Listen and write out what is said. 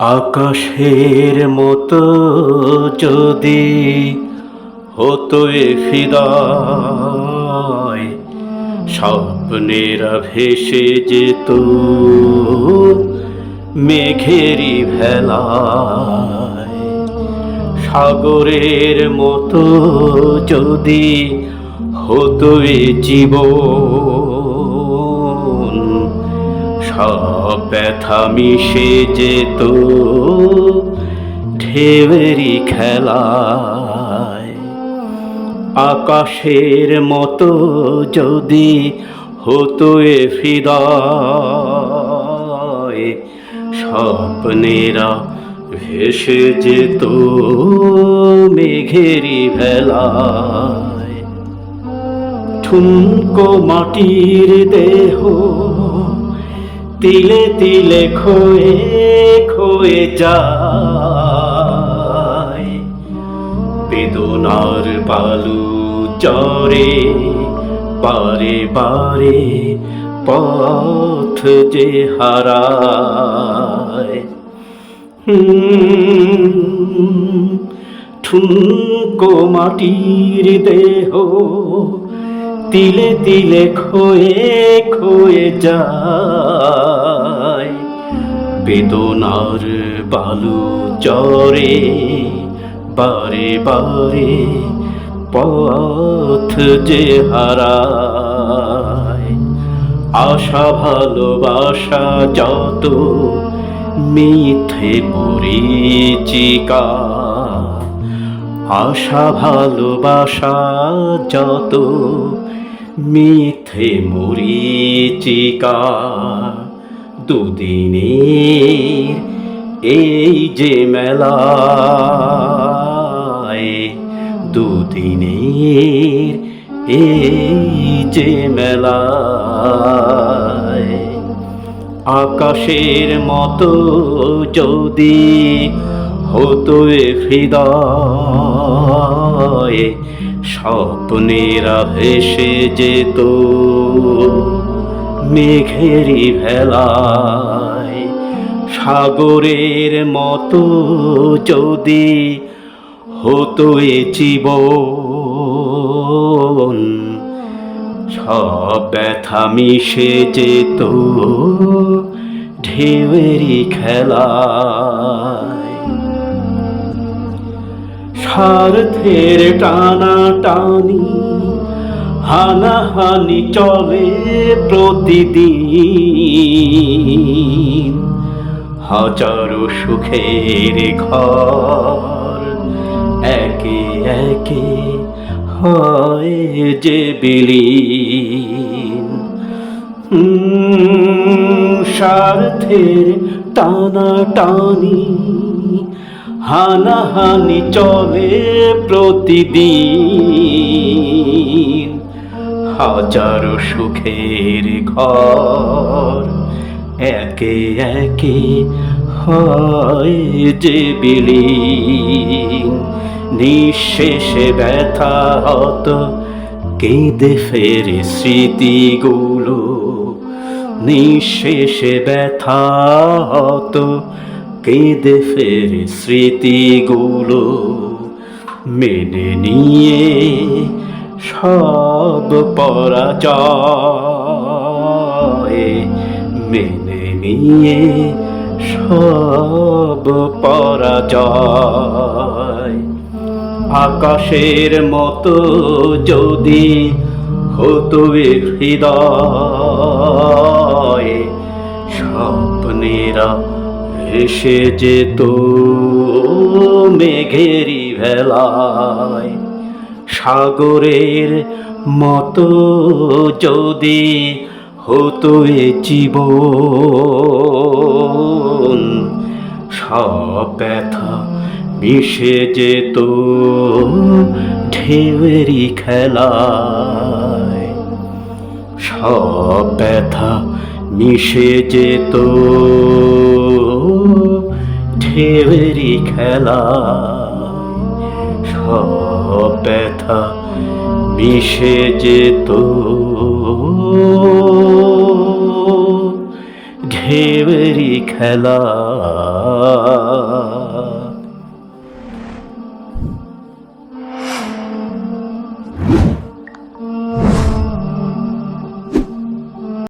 আকাশের মতো যদি হতো এ ফিদায়, স্বপ্নেরা ভেসে যেত মেঘেরি ভেলায়। সাগরের মতো যদি হতো এ জীবন সব ব্যথা মিশে যেত, ঢেউয়েরই খেলায়। আকাশের মতো যদি হতো এ হৃদয়, স্বপ্নেরা ভেসে যেত মেঘেরি ভেলায়। ঠুনকো মাটির দেহ তিলে তিলে খয়ে খয়ে যায়। বেদনার বালু চরে, বারে বারে পথ যে হারায়। ঠুনকো মাটির দেহ তিলে তিলে খয়ে খয়ে যায়। বেদনার বালু চরে, বারে বারে পথ যে হারায়। আশা, ভালোবাসা যত মিথ্যে পরিচিকা আশা ভালোবাসা যত মিথ্যে মরিচিকা দুদিনের এই যে মেলায় দুদিনের এই যে মেলায় আকাশের মতো যদি হতো এ হৃদয় স্বপ্নেরা ভেসে যেত মেঘেরি ভেলায়। সাগরের মতো যদি হতো এ জীবন, সব ব্যথা মিশে যেত, ঢেউয়েরই খেলায়। স্বার্থের টানা টানি হানাহানি চলে প্রতিদিন। হাজারো সুখের ঘর একে একে হয় যে হুম, স্বার্থের টানা টানি হানাহানি চলে প্রতিদিন। হাজারো সুখের ঘর একে একে হয় যে বিলীন। নিঃশেষে ব্যথা হত কেঁদে ফেরে স্মৃতিগুলো। নিঃশেষে ব্যথা হত কেঁদে ফেরে স্মৃতিগুলো মেনে নিয়ে সব পরাজয় মেনে নিয়ে সব পরাজয়। আকাশের মতো যদি হতো হৃদয়। ভেসে যেত মেঘেরি ভেলায়। সাগরের মতো যদি হতো এ জীবন, সব ব্যথা মিশে যেত ঢেউয়েরই খেলায়। সব ব্যথা মিশে যেত ঢেউয়েরই খেলা সব ব্যথা মিশে যেত। ঢেউয়েরই খেলা